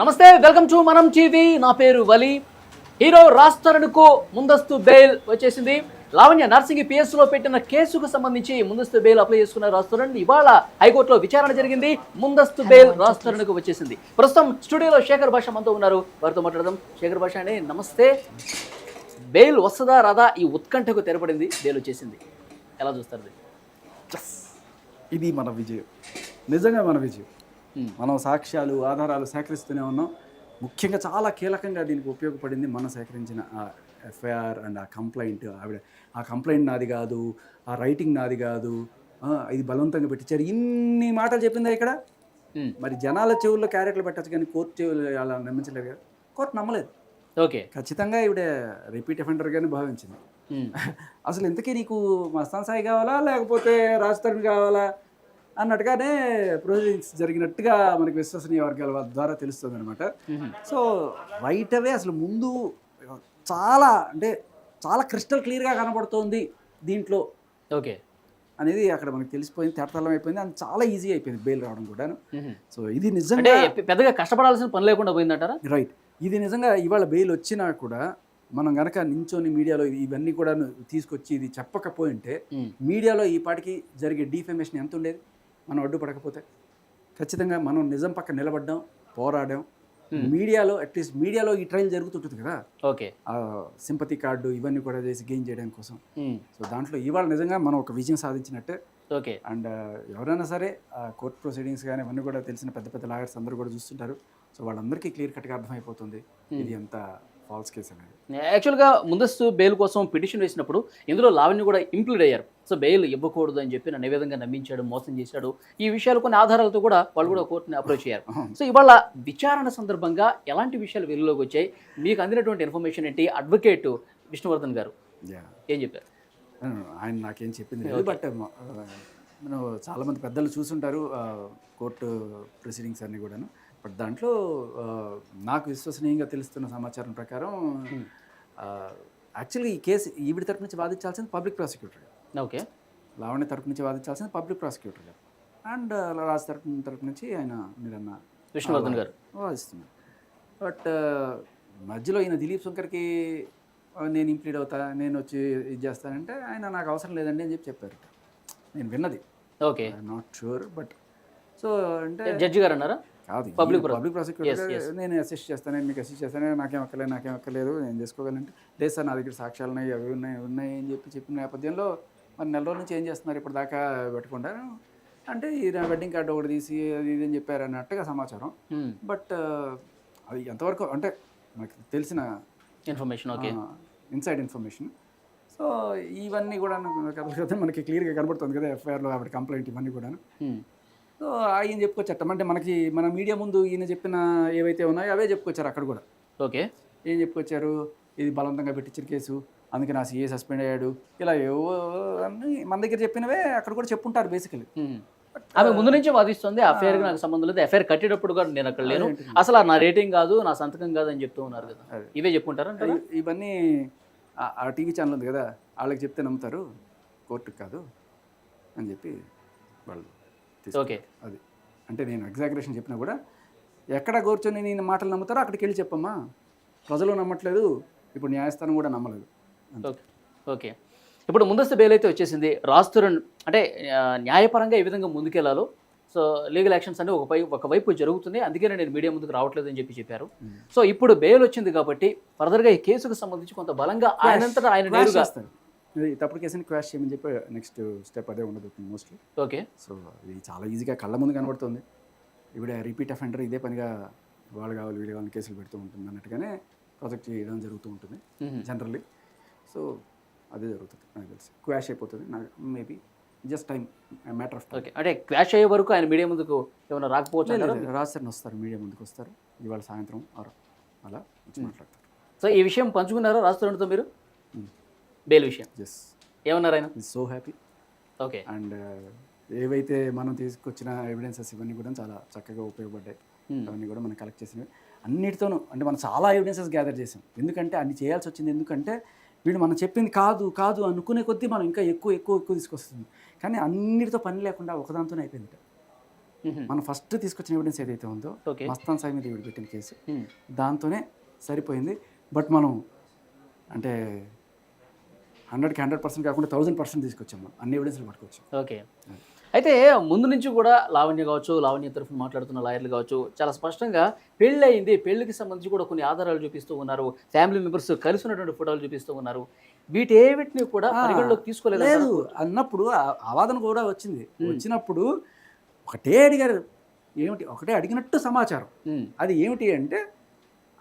నమస్తే welcome to మనం TV. నా పేరు వలి. హీరో రాజ్ తరుణ్కు ముందస్తు బెయిల్ వచ్చేసింది. లావణ్య నర్సింగ్ పిఎస్లో పెట్టిన కేసుకు సంబంధించి ముందస్తు బెయిల్ అప్లై చేసుకున్న రాజ్ తరుణ్ ఇవాళ హైకోర్టులో విచారణ జరిగింది. ముందస్తు బెయిల్ రాజ్ తరుణ్కు వచ్చేసింది. ప్రస్తుతం స్టూడియోలో శేఖర్ భాష మనతో ఉన్నారు. వారితో మాట్లాడదాం. శేఖర్ భాష అండి నమస్తే. బెయిల్ వస్తుందా రాదా? ఈ ఉత్కంఠకు తెరపడింది బెయిల్ వచ్చేసింది. ఎలా చూస్తారు? ఇది? మన విజయం. నిజంగా మన విజయం. మనం సాక్ష్యాలు ఆధారాలు సేకరిస్తూనే ఉన్నాం. ముఖ్యంగా చాలా కీలకంగా దీనికి ఉపయోగపడింది మనం సేకరించిన ఆ ఎఫ్ఐఆర్ అండ్ ఆ కంప్లైంట్. ఆవిడ ఆ కంప్లైంట్ నాది కాదు ఆ రైటింగ్ నాది కాదు ఇది బలవంతంగా పెట్టించారు ఇన్ని మాటలు చెప్పిందా ఇక్కడ? ఉమ్, మరి జనాల చెవుల్లో క్యారెక్టర్లు పెట్టచ్చు కానీ కోర్టు చెవులు అలా నమ్మించలేదు కదా. కోర్టు నమ్మలేదు. ఓకే. ఖచ్చితంగా ఈవిడ రిపీట్ అఫెండర్గానే భావించింది. ఉమ్, అసలు ఇంతకీ నీకు మస్తాన్ సాయి కావాలా? లేకపోతే రాజ్ తరుణ్ కావాలా? అన్నట్టుగానే ప్రొసీడింగ్స్ జరిగినట్టుగా మనకి విశ్వసనీయ వర్గాల ద్వారా తెలుస్తుంది అనమాట సో రైట్ అవే అసలు ముందు చాలా అంటే చాలా క్రిస్టల్ క్లియర్గా కనబడుతోంది దీంట్లో ఓకే. అనేది అక్కడ మనకి తెలిసిపోయింది తేటతలం అయిపోయింది అండ్ చాలా ఈజీ అయిపోయింది బెయిల్ రావడం కూడాను. సో ఇది నిజంగా పెద్దగా కష్టపడాల్సిన పని లేకుండా పోయిందంటారా? రైట్ ఇది నిజంగా ఇవాళ బెయిల్ వచ్చినా కూడా మనం గనక నించొని మీడియాలో ఇవన్నీ కూడా తీసుకొచ్చి ఇది చెప్పకపోయింటే మీడియాలో ఈ పాటికి జరిగే డిఫెమేషన్ ఎంత ఉండేది మనం అడ్డుపడకపోతే ఖచ్చితంగా మనం నిజం పక్క నిలబడ్డాం పోరాడాం. మీడియాలో అట్లీస్ట్ మీడియాలో ఈ ట్రయల్ జరుగుతుంటుంది కదా. ఓకే. సింపతి కార్డు ఇవన్నీ కూడా చేసి గెయిన్ చేయడం కోసం. సో దాంట్లో ఇవాళ నిజంగా మనం ఒక విజయం సాధించినట్టే. ఓకే. అండ్ ఎవరైనా సరే కోర్ట్ ప్రొసీడింగ్స్ కానీ ఇవన్నీ కూడా తెలిసిన పెద్ద పెద్ద లాయర్స్ అందరూ కూడా చూస్తుంటారు. సో వాళ్ళందరికీ క్లియర్ కట్గా అర్థమైపోతుంది. ఇది ఎంత ఫాల్స్ కేసు అనేది యాక్చువల్గా ముందస్తు బెయిల్ కోసం పిటిషన్ వేసినప్పుడు ఇందులో లావణ్య కూడా ఇంప్లీడ్ అయ్యారు. సో బెయిల్ ఇవ్వకూడదు అని చెప్పి నన్ను విధంగా నమ్మించాడు మోసం చేశాడు ఈ విషయాలు కొన్ని ఆధారాలతో కూడా వాళ్ళు కూడా కోర్టుని అప్రోచ్ అయ్యారు. సో ఇవాళ విచారణ సందర్భంగా ఎలాంటి విషయాలు వెలుగులోకి వచ్చాయి? మీకు అందినటువంటి ఇన్ఫర్మేషన్ ఏంటి? అడ్వకేట్ విష్ణువర్ధన్ గారు. ఏం చెప్పారు? ఆయన నాకేం చెప్పింది లేదు బట్ మనం చాలామంది పెద్దలు చూసుంటారు కోర్టు ప్రొసీడింగ్స్ అన్నీ కూడాను. బట్ దాంట్లో నాకు విశ్వసనీయంగా తెలుస్తున్న సమాచారం ప్రకారం యాక్చువల్గా ఈ కేసు ఈవిడ తరపు నుంచి వాదించాల్సింది పబ్లిక్ ప్రాసిక్యూటర్. గారు ఓకే. లావణ్య తరపు నుంచి వాదించాల్సింది పబ్లిక్ ప్రాసిక్యూటర్. గారు అండ్ రాజ్ తరపు తరపు నుంచి ఆయన మీరన్న విష్ణువర్ధన్ గారు. వాదిస్తున్నారు. బట్ మధ్యలో ఈయన దిలీప్ శంకర్కి నేను ఇంప్లీడ్ అవుతా నేను వచ్చి ఇది చేస్తానంటే ఆయన నాకు అవసరం లేదండి అని చెప్పి చెప్పారు. నేను విన్నది. Okay. Not sure but so అంటే జడ్జి గారు అన్నారా? కాదు. Public public prosecutor. నేను అసిస్ట్ చేస్తాను నేను మీకు అసిస్ట్ చేస్తాను నాకేం అక్కర్లేదు నాకేం అక్కర్లేదు నేను చేసుకోగలంటే. లేదు సార్ నా దగ్గర సాక్ష్యాలు ఉన్నాయి అవి ఉన్నాయి ఉన్నాయి అని చెప్పి చెప్పిన నేపథ్యంలో మరి నెల రోజుల నుంచి ఏం చేస్తున్నారు ఇప్పుడు దాకా పెట్టకుండా అంటే ఈ వెడ్డింగ్ కార్డు ఒకటి తీసి అది ఇది అని చెప్పారు అన్నట్టుగా సమాచారం. ఉమ్, బట్ అది ఎంతవరకు అంటే మనకి తెలిసిన information okay inside information so ఇవన్నీ కూడా కథలు కదా మనకి క్లియర్గా కనబడుతుంది కదా ఎఫ్ఐఆర్లో ఆవిడ కంప్లైంట్ ఇవన్నీ కూడా ఉమ్, సో ఆయన చెప్పుకొచ్చట అంటే మనకి మన మీడియా ముందు ఈయన చెప్పిన ఏవైతే ఉన్నాయో అవే చెప్పుకొచ్చారు అక్కడ కూడా. ఓకే. ఏం చెప్పుకొచ్చారు? ఇది బలవంతంగా పెట్టించిన కేసు అందుకే నా సీఏ సస్పెండ్ అయ్యాడు. ఇలా ఏవో అన్ని మన దగ్గర చెప్పినవే అక్కడ కూడా చెప్పుంటారు బేసికలీ. ఆమె ముందు నుంచి వాదిస్తుంది అఫైర్ నాకు సంబంధం లేదు. అఫైర్ కట్టేటప్పుడు కూడా నేను అక్కడ లేను. అసలు నా రేటింగ్ కాదు నా సంతకం కాదు అని చెప్తూ ఉన్నారు కదా. ఇవే చెప్పుకుంటారా ఇవన్నీ ఆ- టీవీ ఛానల్ ఉంది కదా వాళ్ళకి చెప్తే నమ్ముతారు కోర్టుకు కాదు అని చెప్పి వాళ్ళు ఓకే. అది. అంటే నేను ఎగ్జాగరేషన్ చెప్పినా కూడా ఎక్కడ కూర్చొని నేను మాటలు నమ్ముతారో అక్కడికి వెళ్ళి చెప్పమ్మా. ప్రజలు నమ్మట్లేదు ఇప్పుడు న్యాయస్థానం కూడా నమ్మలేదు. ఓకే. ఓకే. ఇప్పుడు ముందస్తు బెయిల్ అయితే వచ్చేసింది. రాస్తురన్ అంటే న్యాయపరంగా ఏ విధంగా ముందుకెళ్ళాలో సో లీగల్ యాక్షన్స్ అంటే ఒక ఒకవైపు జరుగుతుంది. అందుకనే నేను మీడియా ముందుకు రావట్లేదు అని చెప్పి చెప్పారు. సో ఇప్పుడు బెయిల్ వచ్చింది కాబట్టి ఫర్దర్గా ఈ కేసుకు సంబంధించి కొంత బలంగా ఆయనంతటా ఆయన నేరుగా తప్పుడు కేసుని క్వాష్ చేయమని చెప్పి నెక్స్ట్ స్టెప్ అదే ఉండదు మోస్ట్లీ ఓకే సో ఇది చాలా ఈజీగా కళ్ళ ముందు కనబడుతుంది. ఇవిడ రిపీట్ అఫెండర్ ఇదే పనిగా వాళ్ళు కావాలి వీళ్ళు కావాలి కేసులు పెడుతూ ఉంటుంది అన్నట్టుగానే ప్రాజెక్ట్ చేయడం జరుగుతూ ఉంటుంది. జనరల్లీ సో అదే జరుగుతుంది నాకు తెలిసి. క్వాష్ అయిపోతుంది నాకు maybe just time matter of okay అంటే క్వాష్ అయ్యే వరకు ఆయన మీడియా ముందుకు ఏమైనా రాకపోవచ్చు? రాజశరణ్ వస్తారు మీడియా ముందుకు వస్తారు. ఇవాళ సాయంత్రం ఆరు అలా వచ్చి మాట్లాడతారు. సో ఈ విషయం పంచుకున్నారా రాస్తురణ్తో మీరు? బెయిల్ విషయం. ఎస్ ఏమన్నారు ఆయన? సో హ్యాపీ ఓకే అండ్ ఏవైతే మనం తీసుకొచ్చిన ఎవిడెన్సెస్ ఇవన్నీ కూడా చాలా చక్కగా ఉపయోగపడ్డాయి. Hmm. అవన్నీ కూడా మనం కలెక్ట్ చేసినవి. అన్నిటితోనూ అంటే మనం చాలా ఎవిడెన్సెస్ గ్యాదర్ చేసాం ఎందుకంటే అన్ని చేయాల్సి వచ్చింది ఎందుకంటే వీళ్ళు మనం చెప్పింది కాదు కాదు అనుకునే కొద్దీ మనం ఇంకా ఎక్కువ ఎక్కువ ఎక్కువ తీసుకొస్తుంది. కానీ అన్నిటితో పని లేకుండా ఒకదాంతోనే అయిపోయింది మనం ఫస్ట్ తీసుకొచ్చిన ఎవిడెన్స్ ఏదైతే ఉందో మస్తాన్ సాయి మీద పెట్టిన కేసు. Hmm. దాంతోనే సరిపోయింది. బట్ మనం అంటే హండ్రెడ్కి హండ్రెడ్ పర్సెంట్ కాకుండా థౌసండ్ పర్సెంట్ తీసుకొచ్చాం మనం అన్ని ఎవిడెన్స్లు పట్టుకొచ్చాం. ఓకే. అయితే ముందు నుంచి కూడా లావణ్య కావచ్చు లావణ్య తరఫున మాట్లాడుతున్న లాయర్లు కావచ్చు చాలా స్పష్టంగా పెళ్ళి అయింది పెళ్ళికి సంబంధించి కూడా కొన్ని ఆధారాలు చూపిస్తూ ఉన్నారు. ఫ్యామిలీ మెంబర్స్ కలిసి ఉన్నటువంటి ఫోటోలు చూపిస్తూ ఉన్నారు. వీటేవిటిని కూడా పరిగణలోకి తీసుకోలేదు లేదు. అన్నప్పుడు ఆ- ఆ వాదన కూడా వచ్చింది. వచ్చినప్పుడు ఒకటే అడిగారు. ఏమిటి? ఒకటే అడిగినట్టు సమాచారం. అది ఏమిటి అంటే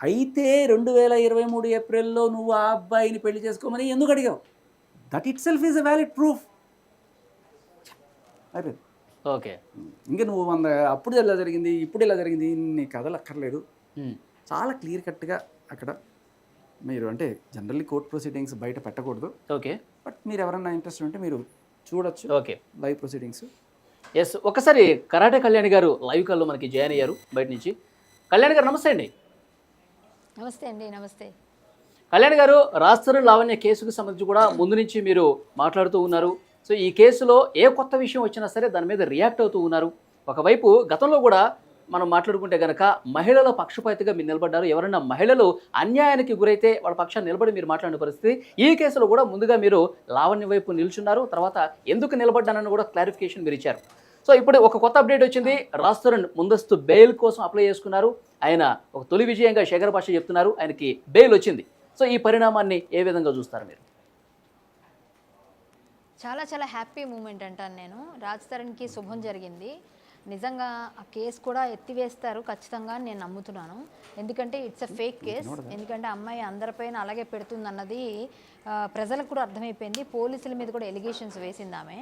అయితే రెండు వేల ఇరవై మూడు ఏప్రిల్లో నువ్వు ఆ అబ్బాయిని పెళ్ళి చేసుకోమని ఎందుకు అడిగావు? That itself is a valid proof అయిపోయింది. ఓకే. ఇంకా నువ్వు వంద అప్పుడు ఎలా జరిగింది ఇప్పుడు ఎలా జరిగింది నీ కథలు అక్కర్లేదు. చాలా క్లియర్ కట్గా అక్కడ మీరు అంటే జనరల్లీ కోర్ట్ ప్రొసీడింగ్స్ బయట పెట్టకూడదు. ఓకే. బట్ మీరు ఎవరన్నా ఇంట్రెస్ట్ ఉంటే మీరు చూడొచ్చు. ఓకే. Live proceedings. ఎస్ ఒకసారి కరాటే కళ్యాణ్ గారు లైవ్ కాల్లో మనకి జాయిన్ అయ్యారు బయట నుంచి. కళ్యాణ్ గారు నమస్తే అండి. నమస్తే అండి నమస్తే. కళ్యాణ్ గారు రాస్తారు లావణ్య కేసుకు సంబంధించి కూడా ముందు నుంచి మీరు మాట్లాడుతూ ఉన్నారు. సో ఈ కేసులో ఏ కొత్త విషయం వచ్చినా సరే దాని మీద రియాక్ట్ అవుతూ ఉన్నారు. ఒకవైపు గతంలో కూడా మనం మాట్లాడుకుంటే కనుక మహిళల పక్షపాతిగా మీరు నిలబడ్డారు. ఎవరైనా మహిళలు అన్యాయానికి గురైతే వాళ్ళ పక్షాన్ని నిలబడి మీరు మాట్లాడిన పరిస్థితి. ఈ కేసులో కూడా ముందుగా మీరు లావణ్య వైపు నిల్చున్నారు. తర్వాత ఎందుకు నిలబడ్డానని కూడా క్లారిఫికేషన్ మీరు ఇచ్చారు. సో ఇప్పుడు ఒక కొత్త అప్డేట్ వచ్చింది. రాస్తరణ్ ముందస్తు బెయిల్ కోసం అప్లై చేసుకున్నారు. ఆయన ఒక తొలి విజయంగా శేఖర్ భాష చెప్తున్నారు. ఆయనకి బెయిల్ వచ్చింది. సో ఈ పరిణామాన్ని ఏ విధంగా చూస్తారు మీరు? చాలా చాలా హ్యాపీ మూమెంట్ అంటాను నేను. రాజ్ తరుణ్కి శుభం జరిగింది. నిజంగా ఆ కేసు కూడా ఎత్తివేస్తారు ఖచ్చితంగా అని నేను నమ్ముతున్నాను. ఎందుకంటే ఇట్స్ అ ఫేక్ కేస్. ఎందుకంటే అమ్మాయి అందరిపైన అలాగే పెడుతుంది అన్నది ప్రజలకు కూడా అర్థమైపోయింది. పోలీసుల మీద కూడా ఎలిగేషన్స్ వేసింది ఆమె.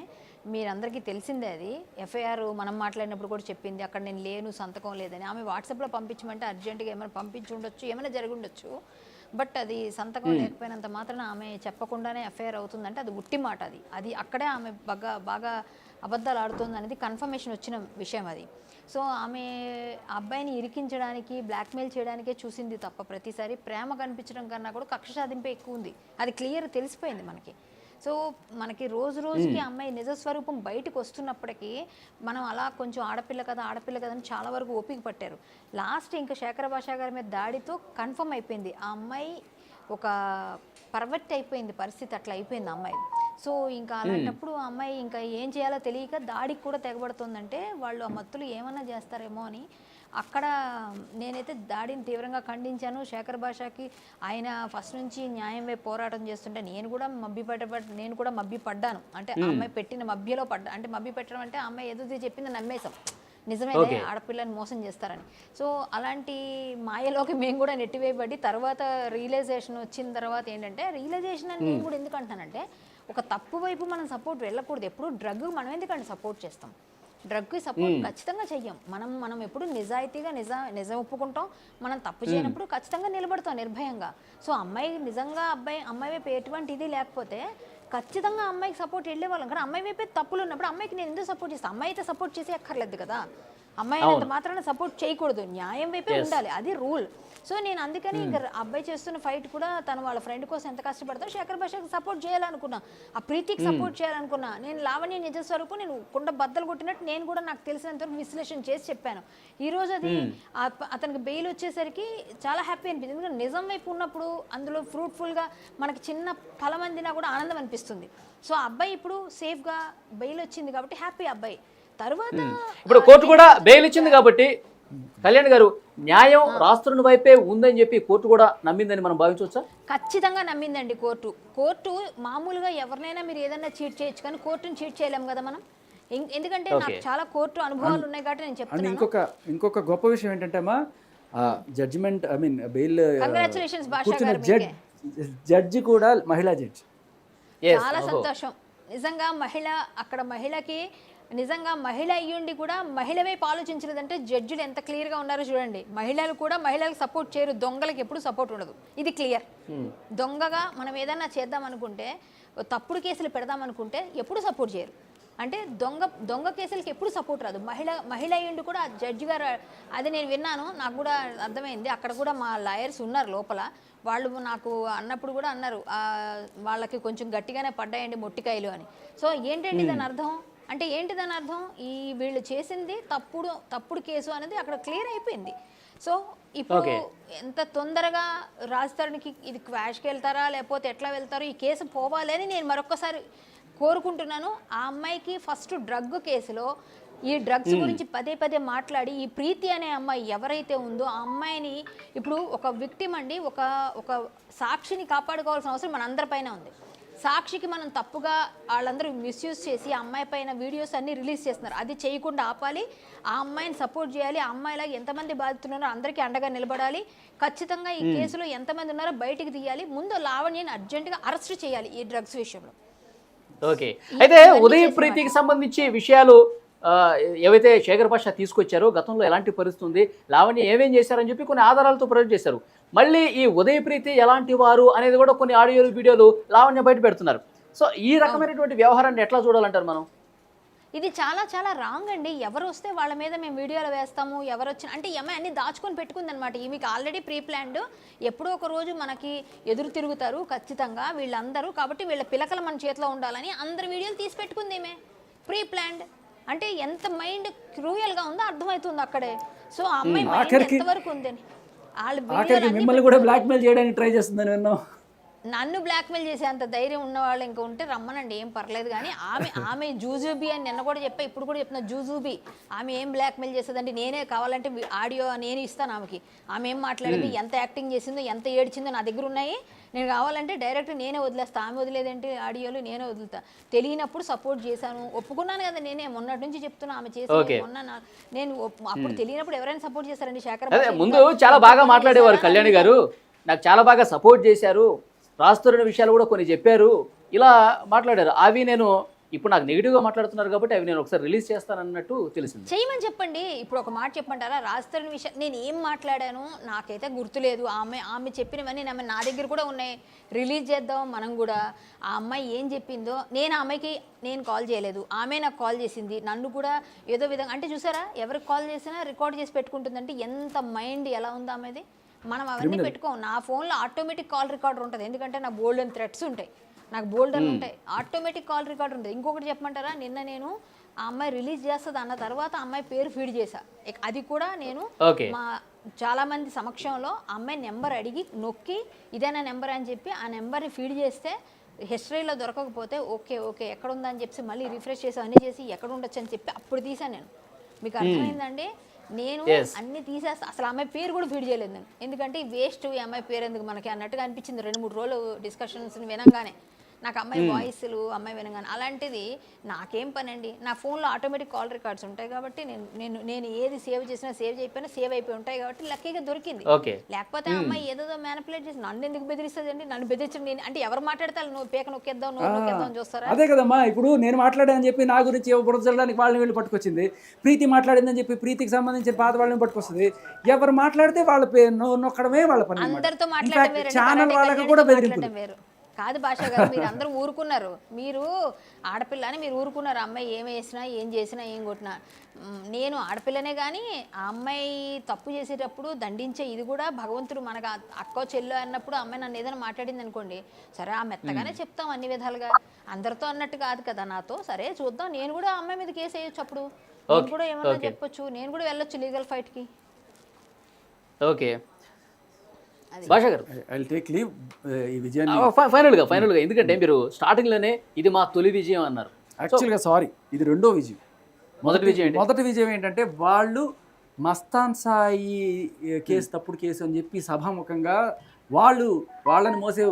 మీరందరికీ తెలిసిందే అది. ఎఫ్ఐఆర్ మనం మాట్లాడినప్పుడు కూడా చెప్పింది అక్కడ నేను లేను సంతకం లేదని. ఆమె వాట్సాప్లో పంపించమంటే అర్జెంటుగా ఏమైనా పంపించి ఉండొచ్చు ఏమైనా జరిగి ఉండొచ్చు. బట్ అది సంతకం లేకపోయినంత మాత్రాన ఆమె చెప్పకుండానే ఎఫ్ఐఆర్ అవుతుందంటే అది ఉట్టి మాట అది. అది అక్కడే ఆమె బాగా బాగా అబద్ధాలు ఆడుతుంది అనేది కన్ఫర్మేషన్ వచ్చిన విషయం అది. సో ఆమె అబ్బాయిని ఇరికించడానికి బ్లాక్మెయిల్ చేయడానికే చూసింది తప్ప ప్రతిసారి ప్రేమ కనిపించడం కన్నా కూడా కక్ష సాధింపే ఎక్కువ ఉంది. అది క్లియర్ తెలిసిపోయింది మనకి. సో మనకి రోజు రోజుకి అమ్మాయి నిజ స్వరూపం బయటకు వస్తున్నప్పటికీ మనం అలా కొంచెం ఆడపిల్ల కదా ఆడపిల్ల కదా అని చాలా వరకు ఓపిక పట్టారు. లాస్ట్ ఇంకా శేఖర భాషా గారి మీద దాడితో కన్ఫర్మ్ అయిపోయింది. ఆ అమ్మాయి ఒక పర్వెక్ట్ అయిపోయింది పరిస్థితి అట్లా అయిపోయింది అమ్మాయి. సో ఇంకా అలాంటప్పుడు ఆ అమ్మాయి ఇంకా ఏం చేయాలో తెలియక దాడికి కూడా తెగబడుతుందంటే వాళ్ళు ఆ మత్తులు ఏమన్నా చేస్తారేమో అని అక్కడ నేనైతే దాడిని తీవ్రంగా ఖండించాను. శేఖర్ భాషకి ఆయన ఫస్ట్ నుంచి న్యాయం వైపు పోరాటం చేస్తుంటే నేను కూడా మబ్బి పడ్డ నేను కూడా మబ్బి పడ్డాను. అంటే అమ్మాయి పెట్టిన మభ్యలో పడ్డా అంటే మబ్బి పెట్టడం అంటే అమ్మాయి ఏదో చెప్పింది నమ్మేశాం. నిజమేనే ఆడపిల్లని మోసం చేస్తారని. సో అలాంటి మాయలోకి మేము కూడా నెట్టివేయబడి తర్వాత రియలైజేషన్ వచ్చిన తర్వాత ఏంటంటే రియలైజేషన్ అని నేను కూడా ఎందుకు అంటానంటే ఒక తప్పు వైపు మనం సపోర్ట్ వెళ్ళకూడదు. ఎప్పుడు డ్రగ్ మనం ఎందుకంటే సపోర్ట్ చేస్తాం? డ్రగ్కి సపోర్ట్ ఖచ్చితంగా చెయ్యం. మనం మనం ఎప్పుడు నిజాయితీగా నిజ నిజం ఒప్పుకుంటాం. మనం తప్పు చేయనప్పుడు ఖచ్చితంగా నిలబడతాం నిర్భయంగా. సో అమ్మాయి నిజంగా అబ్బాయి అమ్మాయి వైపు ఎటువంటి ఇది లేకపోతే ఖచ్చితంగా అమ్మాయికి సపోర్ట్ వెళ్ళేవాళ్ళం కానీ అమ్మాయి వైపే తప్పులు ఉన్నప్పుడు అమ్మాయికి నేను ఎందుకు సపోర్ట్ చేస్తాను అమ్మాయి అయితే సపోర్ట్ చేసి అక్కర్లేదు కదా. అమ్మాయి అంత మాత్రాన సపోర్ట్ చేయకూడదు. న్యాయం వైపే ఉండాలి. అది రూల్. సో నేను అందుకని ఇంకా అబ్బాయి చేస్తున్న ఫైట్ కూడా తన వాళ్ళ ఫ్రెండ్ కోసం ఎంత కష్టపడతావు శేఖర్ భాషకు సపోర్ట్ చేయాలనుకున్నా. ఆ ప్రీతికి సపోర్ట్ చేయాలనుకున్నా. నేను లావణ్య నిజ స్వరూపం నేను కుండ బద్దలు కొట్టినట్టు నేను కూడా నాకు తెలిసినంత వరకు విశ్లేషణ చేసి చెప్పాను. ఈ రోజు అది ఆ- అతనికి బెయిల్ వచ్చేసరికి చాలా హ్యాపీ అనిపించింది. ఎందుకంటే నిజం వైపు ఉన్నప్పుడు అందులో ఫ్రూట్ఫుల్గా మనకి చిన్న ఫలం అందినా కూడా ఆనందం అనిపిస్తుంది. సో ఆ అబ్బాయి ఇప్పుడు సేఫ్గా బెయిల్ వచ్చింది కాబట్టి హ్యాపీ అబ్బాయి. తర్వాత ఇప్పుడు కోర్టు కూడా బెయిల్ ఇచ్చింది కాబట్టి కళ్యాణ్ గారు న్యాయం రాష్ట్రం వైపే ఉందని చెప్పి కోర్టు కూడా నమ్మిందని మనం భావించవచ్చా? ఖచ్చితంగా నమ్మిందండి కోర్టు. కోర్టు మామూలుగా ఎవరినైనా మీరు ఏదైనా చీట్ చేయొచ్చు కానీ కోర్టుని చీట్ చేయలేం కదా మనం. ఎందుకంటే నాకు చాలా కోర్టు అనుభవాలు ఉన్నాయి కాబట్టి నేను అండ్ చెప్తున్నాను ఇంకొక ఇంకొక గొప్ప విషయం ఏంటంటే అమ్మా జడ్జిమెంట్ ఐ మీన్ బెయిల్ కూర్చున్న గారు జడ్జ్ జడ్జి కూడా మహిళా జడ్జి చాలా. సంతోషం. నిజంగా మహిళ అక్కడ మహిళకి నిజంగా మహిళ అయ్యుండి కూడా మహిళ వైపు ఆలోచించలేదంటే జడ్జిలు ఎంత క్లియర్గా ఉన్నారో చూడండి. మహిళలు కూడా మహిళలకు సపోర్ట్ చేయరు దొంగలకు ఎప్పుడు సపోర్ట్ ఉండదు. ఇది క్లియర్. దొంగగా మనం ఏదైనా చేద్దాం అనుకుంటే తప్పుడు కేసులు పెడదాం అనుకుంటే ఎప్పుడు సపోర్ట్ చేయరు. అంటే దొంగ దొంగ కేసులకి ఎప్పుడు సపోర్ట్ రాదు. మహిళ మహిళ అయ్యుండి కూడా జడ్జి గారు అది నేను విన్నాను నాకు కూడా అర్థమైంది. అక్కడ కూడా మా లాయర్స్ ఉన్నారు లోపల. వాళ్ళు నాకు అన్నప్పుడు కూడా అన్నారు "ఆ, వాళ్ళకి కొంచెం గట్టిగానే పడ్డాయండి మొట్టికాయలు అని. సో ఏంటండి దాని అర్థం? అంటే ఏంటి దాని అర్థం? ఈ వీళ్ళు చేసింది తప్పుడు తప్పుడు కేసు అనేది అక్కడ క్లియర్ అయిపోయింది. సో ఇప్పుడు. ఎంత తొందరగా రాజధానికి ఇది క్వాష్కి వెళ్తారా లేకపోతే ఎట్లా వెళ్తారో ఈ కేసు పోవాలి అని నేను మరొకసారి కోరుకుంటున్నాను. ఆ అమ్మాయికి ఫస్ట్ డ్రగ్ కేసులో ఈ డ్రగ్స్ గురించి పదే పదే మాట్లాడి ఈ ప్రీతి అనే అమ్మాయి ఎవరైతే ఉందో ఆ అమ్మాయిని ఇప్పుడు ఒక విక్టిమ్ అండి ఒక ఒక సాక్షిని కాపాడుకోవాల్సిన అవసరం మన అందరిపైన ఉంది. సాక్షికి మనం తప్పుగా వాళ్ళందరూ మిస్యూజ్ చేసి ఆ అమ్మాయి పైన వీడియోస్ అన్ని రిలీజ్ చేస్తున్నారు. అది చేయకుండా ఆపాలి. ఆ అమ్మాయిని సపోర్ట్ చేయాలి. ఆ అమ్మాయిలా ఎంతమంది బాధితున్నారో అందరికీ అండగా నిలబడాలి. ఖచ్చితంగా ఈ కేసులో ఎంతమంది ఉన్నారో బయటికి తీయాలి. ముందు లావణ్యని అర్జెంటుగా అరెస్ట్ చేయాలి ఈ డ్రగ్స్ విషయంలో. ఓకే. అయితే ఉదయ ప్రీతికి సంబంధించి విషయాలు ఏవైతే శేఖర్ భాష తీసుకొచ్చారో గతంలో ఎలాంటి పరిస్థితి ఉంది? లావణ్య ఏమేం చేశారని చెప్పి కొన్ని ఆధారాలతో ప్రొజెక్ట్ చేశారు. మళ్ళీ ఈ ఉదయ ప్రీతి ఎలాంటి వారు అనేది కూడా కొన్ని ఆడియోలు వీడియోలు లావణ్య బయట పెడుతున్నారు. సో ఈ రకమైనటువంటి వ్యవహారాన్ని ఎట్లా చూడాలంటారు మనం? ఇది చాలా చాలా రాంగ్ అండి. ఎవరు వస్తే వాళ్ళ మీద మేము వీడియోలు వేస్తాము ఎవరు వచ్చిన అంటే ఈ అమ్మాయి అన్ని దాచుకొని పెట్టుకుంది అనమాట ఈమెకి ఆల్రెడీ ప్రీ ప్లాన్డ్ ఎప్పుడో ఒక రోజు మనకి ఎదురు తిరుగుతారు ఖచ్చితంగా వీళ్ళందరూ. కాబట్టి వీళ్ళ పిలకలు మన చేతిలో ఉండాలని అందరి వీడియోలు తీసి పెట్టుకుంది ఈమె ప్రీ ప్లాన్డ్ అంటే ఎంత మైండ్ క్రూయల్గా ఉందో అర్థమవుతుంది అక్కడే. సో ఆ అమ్మాయి ఎంతవరకు ఉందని. ఆఖరికి మిమ్మల్ని కూడా బ్లాక్మెయిల్ చేయడానికి ట్రై చేస్తుందని విన్నాం. నన్ను బ్లాక్మెయిల్ చేసే అంత ధైర్యం ఉన్న వాళ్ళు ఇంకా ఉంటే రమ్మనండి ఏం పర్లేదు కానీ ఆమె ఆమె జూజూబీ అని నిన్న కూడా చెప్పా ఇప్పుడు కూడా చెప్తున్నా జూజూబీ ఆమె ఏం బ్లాక్మెయిల్ చేసేదంటే నేనే కావాలంటే ఆడియో నేను ఇస్తాను ఆమెకి. ఆమె ఏం మాట్లాడింది ఎంత యాక్టింగ్ చేసిందో ఎంత ఏడ్చిందో నా దగ్గర ఉన్నాయి. నేను కావాలంటే డైరెక్ట్ నేనే వదిలేస్తా. ఆమె వదిలేదేంటి? ఆడియోలు నేనే వదులుతా. తెలియనప్పుడు సపోర్ట్ చేశాను. ఒప్పుకున్నాను కదా నేనే. మొన్నటి నుంచి చెప్తున్నా ఆమె చేసి. మొన్న నేను అప్పుడు తెలియనప్పుడు ఎవరైనా సపోర్ట్ చేశారండి శేఖర్ ముందు చాలా బాగా మాట్లాడేవారు? కళ్యాణి గారు. నాకు చాలా బాగా సపోర్ట్ చేశారు. రాస్తున్న విషయాలు కూడా కొన్ని చెప్పారు. ఇలా మాట్లాడారు. అవి నేను ఇప్పుడు నాకు నెగిటివ్గా మాట్లాడుతున్నారు కాబట్టి అవి నేను ఒకసారి రిలీజ్ చేస్తానన్నట్టు తెలిసింది. చేయమని చెప్పండి. ఇప్పుడు ఒక మాట చెప్పంటారా? రాజధాని విషయం నేను ఏం మాట్లాడాను? నాకైతే గుర్తులేదు. ఆమె ఆమె చెప్పినవన్నీ నా నా దగ్గర కూడా ఉన్నాయి. రిలీజ్ చేద్దాం మనం కూడా. ఆ అమ్మాయి ఏం చెప్పిందో? నేను ఆ అమ్మాయికి నేను కాల్ చేయలేదు. ఆమె నాకు కాల్ చేసింది. నన్ను కూడా ఏదో విధంగా అంటే చూసారా? ఎవరికి కాల్ చేసినా రికార్డ్ చేసి పెట్టుకుంటుందంటే ఎంత మైండ్ ఎలా ఉందో ఆమెది? మనం అవన్నీ పెట్టుకోం నా ఫోన్లో ఆటోమేటిక్ కాల్ రికార్డర్ ఉంటుంది. ఎందుకంటే నా బోల్డ్ థ్రెడ్స్ ఉంటాయి. నాకు బోల్డ్ అని ఉంటాయి. ఆటోమేటిక్ కాల్ రికార్డర్ ఉంటుంది. ఇంకొకటి చెప్పమంటారా? నిన్న నేను ఆ అమ్మాయి రిలీజ్ చేస్తుంది అన్న తర్వాత అమ్మాయి పేరు ఫీడ్ చేశా. అది కూడా నేను మా చాలా మంది సమక్షంలో ఆ అమ్మాయి నెంబర్ అడిగి నొక్కి ఇదేనా నెంబర్ అని చెప్పి ఆ నెంబర్ని ఫీడ్ చేస్తే హిస్టరీలో దొరకకపోతే ఓకే ఓకే ఎక్కడ ఉందని చెప్పి మళ్ళీ రిఫ్రెష్ చేసి అన్నీ చేసి ఎక్కడ ఉండొచ్చు అని చెప్పి అప్పుడు తీసాను నేను. మీకు అర్థమైందండి? నేను. అన్ని తీసేస్తా. అసలు అమ్మాయి పేరు కూడా ఫీడ్ చేయలేదు నేను. ఎందుకంటే వేస్ట్ ఈ అమ్మాయి పేరు ఎందుకు మనకి అన్నట్టుగా అనిపించింది. రెండు మూడు రోజులు డిస్కషన్స్ వినంగానే. నాకు అమ్మాయి వాయిస్లు అమ్మాయి వినగానే అలాంటిది నాకేం పని అండి నా ఫోన్లో ఆటోమేటిక్ కాల్ రికార్డ్స్ ఉంటాయి కాబట్టి నేను నేను నేను ఏది సేవ్ చేసినా సేవ్ చేయకపోయినా సేవ్ అయిపోయి ఉంటాయి కాబట్టి లక్కీగా దొరికింది. లేకపోతే అమ్మాయి ఏదో మ్యానిపులేట్ చేసి నన్ను ఎందుకు బెదిరిస్తుంది అండి నన్ను బెదిరించండి నేను అంటే ఎవరు మాట్లాడితే వాళ్ళు నువ్వు పేక నొక్కేద్దాం నువ్వు నొక్కేద్దాం చూస్తారా? అదే కదమ్మా ఇప్పుడు నేను మాట్లాడానని చెప్పి నా గురించి బురద చల్లడానికి వాళ్ళని వీళ్ళు పట్టుకొచ్చింది. ప్రీతి మాట్లాడిందని చెప్పి ప్రీతికి సంబంధించిన పాత వాళ్ళని పట్టుకొస్తుంది. ఎవరు మాట్లాడితే వాళ్ళ నొక్కడమే వాళ్ళ పని. అందరితో మాట్లాడడం ఛానల్ వాళ్ళకి కూడా కాదు భాష గారు మీరు అందరూ ఊరుకున్నారు. మీరు ఆడపిల్ల అని మీరు ఊరుకున్నారు. అమ్మాయి ఏం వేసినా ఏం చేసినా ఏం కొట్టినా. నేను ఆడపిల్లనే కానీ ఆ అమ్మాయి తప్పు చేసేటప్పుడు దండించే ఇది కూడా భగవంతుడు మనకు అక్కో చెల్లు అన్నప్పుడు అమ్మాయి నన్ను ఏదైనా మాట్లాడింది అనుకోండి సరే ఆ మెత్తగానే చెప్తాం అన్ని విధాలుగా. అందరితో అన్నట్టు కాదు కదా నాతో. సరే చూద్దాం. నేను కూడా ఆ అమ్మాయి మీద కేసు వేయొచ్చు అప్పుడు. నేను కూడా ఏమన్నా. చెప్పొచ్చు. నేను కూడా వెళ్ళొచ్చు లీగల్ ఫైట్కి. ఓకే. భాష గారు. ఐ టేక్ లీవ్ ఈ విజయాన్ని ఫైనల్గా ఫైనల్గా ఎందుకంటే మీరు స్టార్టింగ్లోనే ఇది మా తొలి విజయం అన్నారు. యాక్చువల్గా సారీ ఇది రెండో విజయం. మొదటి విజయం మొదటి విజయం ఏంటంటే వాళ్ళు మస్తాన్ సాయి కేసు తప్పుడు కేసు అని చెప్పి సభాముఖంగా వాళ్ళు వాళ్ళని మోసే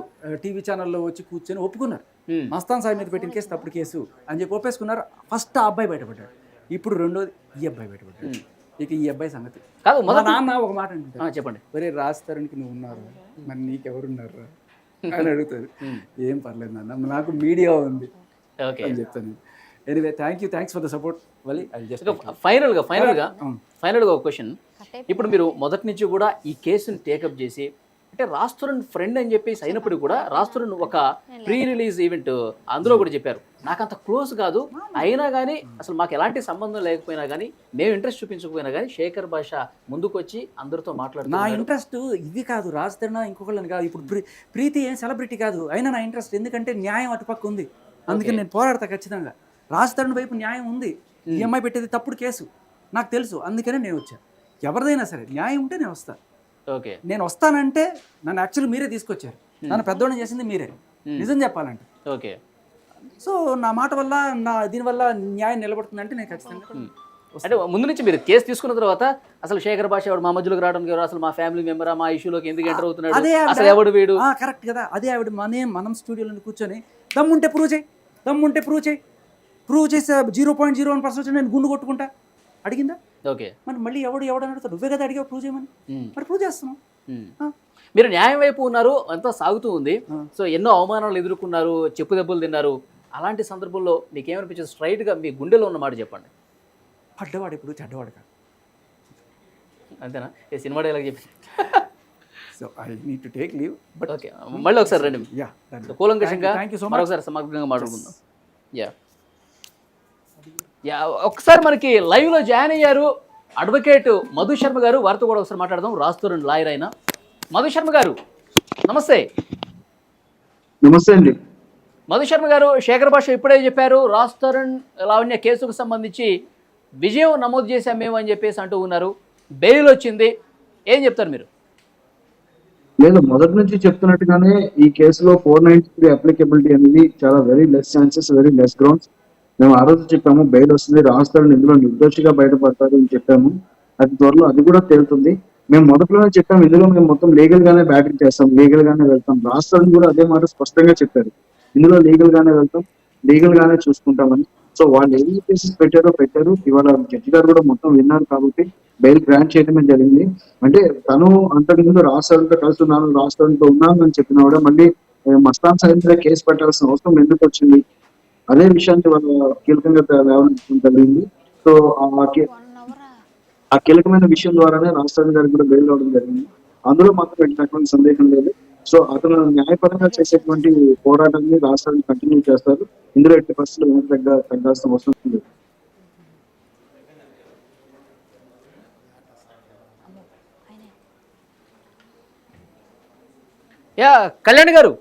టీవీ ఛానల్లో వచ్చి కూర్చొని ఒప్పుకున్నారు. మస్తాన్ సాయి మీద పెట్టిన కేసు తప్పుడు కేసు అని చెప్పి ఒప్పేసుకున్నారు. ఫస్ట్ ఆ అబ్బాయి బయటపడ్డాడు. ఇప్పుడు రెండోది ఈ అబ్బాయి బయటపడ్డాడు. ఇక ఈ అబ్బాయి సంగతి. కాదు మా మొదటి నాన్న ఒక మాట ఆ, చెప్పండి. ఒరే రాస్తారనికి నువ్వు ఉన్నారు మరి నీకెవరున్నారు? అని అడుగుతారు ఏం పర్లేదు నాన్న నాకు మీడియా ఉంది. ఓకే. అని చెప్తాను. Anyway thank you thanks for the support Vali. I just ఫైనల్గా ఫైనల్గా. ఫైనల్గా ఒక క్వశ్చన్ ఇప్పుడు మీరు మొదటి నుంచి కూడా ఈ కేసుని టేకప్ చేసి అంటే రాస్తురన్ ఫ్రెండ్ అని చెప్పేసి అయినప్పటికీ కూడా రాస్తురన్ ఒక ప్రీ రిలీజ్ ఈవెంట్ అందులో కూడా చెప్పారు. నాకు అంత క్లోజ్ కాదు. అయినా కానీ అసలు మాకు ఎలాంటి సంబంధం లేకపోయినా కానీ మేము ఇంట్రెస్ట్ చూపించకపోయినా కానీ శేఖర్ భాష ముందుకు వచ్చి అందరితో నా మాట్లాడుతున్నారు ఇంట్రెస్ట్ ఇది కాదు. రాజధాని ఇంకొకళ్ళని కాదు. ఇప్పుడు ప్రీ- ప్రీతి ఏం సెలబ్రిటీ కాదు. అయినా నా ఇంట్రెస్ట్. ఎందుకంటే న్యాయం అటుపక్క ఉంది. అందుకని నేను పోరాడతా ఖచ్చితంగా. రాజధాని వైపు న్యాయం ఉంది. ఈ అమ్మాయి పెట్టేది తప్పుడు కేసు. నాకు తెలుసు. అందుకనే నేను వచ్చా. ఎవరిదైనా సరే న్యాయం ఉంటే నేను వస్తా. ఓకే. నేను వస్తానంటే నన్ను యాక్చువల్లీ మీరే తీసుకొచ్చారు. నన్ను పెద్దోడిని చేసింది మీరే. నిజం చెప్పాలంటే. ఓకే. సో నా మాట వల్ల నా దీనివల్ల న్యాయం నిలబడుతుందంటే నేను ఖచ్చితంగా అంటే ముందు నుంచి మీరు కేసు తీసుకున్న తర్వాత అసలు శేఖర్ భాష ఎవడు మా మధ్యలోకి రావడానికి ఎవరు అసలు మా ఫ్యామిలీ మెంబరా మా ఇష్యూలోకి ఎందుకు ఎంటర్ అవుతున్నాడు? అదే అసలు ఎవడు వీడు? కరెక్ట్ కదా. అదే ఆవిడ మనే మనం స్టూడియోలో కూర్చొని దమ్ముంటే ప్రూవ్ చేయి దమ్ముంటే ప్రూవ్ చేయి ప్రూవ్ చేసే zero point zero one percent నేను గుండు కొట్టుకుంటా. అడిగిందా? ఓకే. మరి మళ్ళీ ఎవడు ఎవడు అని అడుగుతాడు. నువ్వే కదా అడిగావు ప్రూవ్ చేయమని. మరి ప్రూవ్ చేస్తున్నావు. ఆ. మీరు న్యాయం వైపు ఉన్నారు అంతా సాగుతూ ఉంది. సో ఎన్నో అవమానాలు ఎదుర్కొన్నారు చెప్పు దెబ్బలు తిన్నారు. అలాంటి సందర్భంలో మీకు ఏమనిపించింది స్ట్రైట్గా మీ గుండెలో ఉన్న మాట చెప్పండి. పడ్డవాడు ఇప్పుడు చెడ్డవాడు కాదు. అంతేనా? ఏ సినిమా డైలాగ్ చెప్పి. So I need to take leave but okay మళ్ళీ ఒకసారి రండి. యా సో కూలంకషంగా మరొకసారి సమగ్రంగా మాట్లాడుకుందాం. యా. యా ఒకసారి మనకి live లో జాయిన్ అయ్యారు అడ్వకేట్ మధు శర్మ గారు. వారితో కూడా ఒకసారి మాట్లాడదాం. రాస్తూరండి లాయర్ అయిన మధు శర్మ గారు నమస్తే. నమస్తే అండి. మధు శర్మ గారు శేఖర్ భాష ఇప్పుడే చెప్పారు రాస్తరుణ్ లావణ్య కేసుకు సంబంధించి విజయం నమోదు చేశాం మేము అని చెప్పేసి అంటూ ఉన్నారు. బెయిల్ వచ్చింది. ఏం చెప్తారు మీరు? లేదు మొదటి నుంచి చెప్తున్నట్టుగానే ఈ కేసులో ఫోర్ నైన్టీ త్రీ అప్లికబిలిటీ అనేది చాలా very less chances very less grounds మేము ఆ రోజు చెప్పాము బెయిల్ వస్తుంది రాస్తారని ఇందులో నిర్దోషిగా బయటపడతారు అని చెప్పాము. అది త్వరలో అది కూడా తేలుతుంది. మేము మొదట్లోనే చెప్పాము ఇందులో మేము మొత్తం లీగల్ గానే బ్యాటింగ్ చేస్తాం లీగల్ గానే వెళ్తాం. రాస్తారని కూడా అదే మాట స్పష్టంగా చెప్పారు. ఇందులో లీగల్ గానే వెళ్తాం లీగల్ గానే చూసుకుంటామని. సో వాళ్ళు ఏ కేసెస్ పెట్టారో పెట్టారు. ఇవాళ జడ్జి గారు కూడా మొత్తం విన్నారు కాబట్టి బెయిల్ గ్రాంట్ చేయడమే జరిగింది. అంటే తను అంతకు ముందు రాష్ట్రాలతో కలిసి ఉన్నాను రాష్ట్రాలతో ఉన్నాను అని చెప్పినా కూడా మళ్ళీ మస్తాన్ సాయి కేసు పెట్టాల్సిన అవసరం ఎందుకు వచ్చింది? అదే విషయాన్ని వాళ్ళు కీలకంగా లేవనెత్తడం జరిగింది. సో ఆ కీలకమైన విషయం ద్వారానే రాష్ట్రాల గారికి కూడా బెయిల్ అవడం జరిగింది. అందులో మాత్రం ఎటువంటి సందేహం లేదు. సో అతను న్యాయపరంగా చేసేటువంటి పోరాటాన్ని రాష్ట్రాన్ని కంటిన్యూ చేస్తారు. ఇందులో ఎట్టి పరిస్థితులు వెనక తగ్గ తగ్గాల్సిన అవసరం లేదు. యా కళ్యాణ్ గారు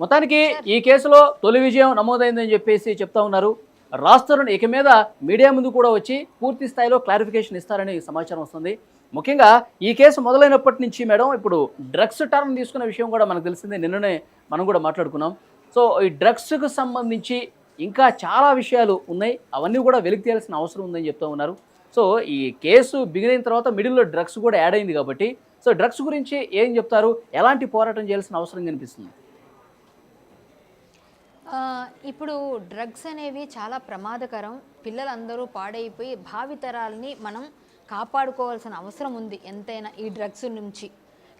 మొత్తానికి ఈ కేసులో తొలి విజయం నమోదైందని చెప్పేసి చెప్తా ఉన్నారు. రాస్తారని ఇక మీద మీడియా ముందు కూడా వచ్చి పూర్తి స్థాయిలో క్లారిఫికేషన్ ఇస్తారని సమాచారం వస్తుంది. ముఖ్యంగా ఈ కేసు మొదలైనప్పటి నుంచి మేడం ఇప్పుడు డ్రగ్స్ టర్మ్ తీసుకున్న విషయం కూడా మనకు తెలిసిందే. నిన్ననే మనం కూడా మాట్లాడుకున్నాం. సో ఈ డ్రగ్స్కు సంబంధించి ఇంకా చాలా విషయాలు ఉన్నాయి. అవన్నీ కూడా వెలికి తీయాల్సిన అవసరం ఉందని చెప్తూ ఉన్నారు. సో ఈ కేసు బిగిన తర్వాత మిడిల్లో డ్రగ్స్ కూడా యాడ్ అయింది కాబట్టి సో డ్రగ్స్ గురించి ఏం చెప్తారు? ఎలాంటి పోరాటం చేయాల్సిన అవసరం కనిపిస్తుంది? ఇప్పుడు డ్రగ్స్ అనేవి చాలా ప్రమాదకరం. పిల్లలందరూ పాడైపోయి భావితరాలని మనం కాపాడుకోవాల్సిన అవసరం ఉంది ఎంతైనా ఈ డ్రగ్స్ నుంచి.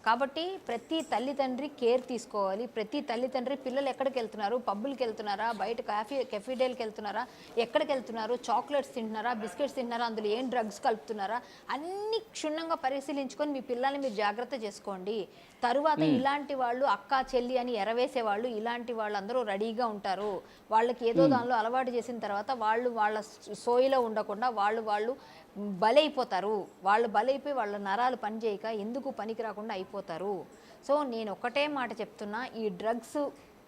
కాబట్టి ప్రతి తల్లిదండ్రి కేర్ తీసుకోవాలి. ప్రతి తల్లిదండ్రి పిల్లలు ఎక్కడికి వెళ్తున్నారు? పబ్బులకి వెళ్తున్నారా? బయట కాఫీ కెఫీడేల్కి వెళ్తున్నారా? ఎక్కడికి వెళ్తున్నారు? చాక్లెట్స్ తింటున్నారా? బిస్కెట్స్ తింటున్నారా? అందులో ఏం డ్రగ్స్ కలుపుతున్నారా? అన్ని క్షుణ్ణంగా పరిశీలించుకొని మీ పిల్లల్ని మీరు జాగ్రత్త చేసుకోండి. తరువాత ఇలాంటి వాళ్ళు అక్క చెల్లి అని ఎరవేసే వాళ్ళు ఇలాంటి వాళ్ళు అందరూ రెడీగా ఉంటారు. వాళ్ళకి ఏదో దానిలో అలవాటు చేసిన తర్వాత వాళ్ళు వాళ్ళ సోయిలో ఉండకుండా వాళ్ళు వాళ్ళు బలైపోతారు. వాళ్ళు బలైపోయి వాళ్ళ నరాలు పనిచేయక ఎందుకు పనికి రాకుండా అయిపోతారు? సో నేను ఒకటే మాట చెప్తున్నా ఈ డ్రగ్స్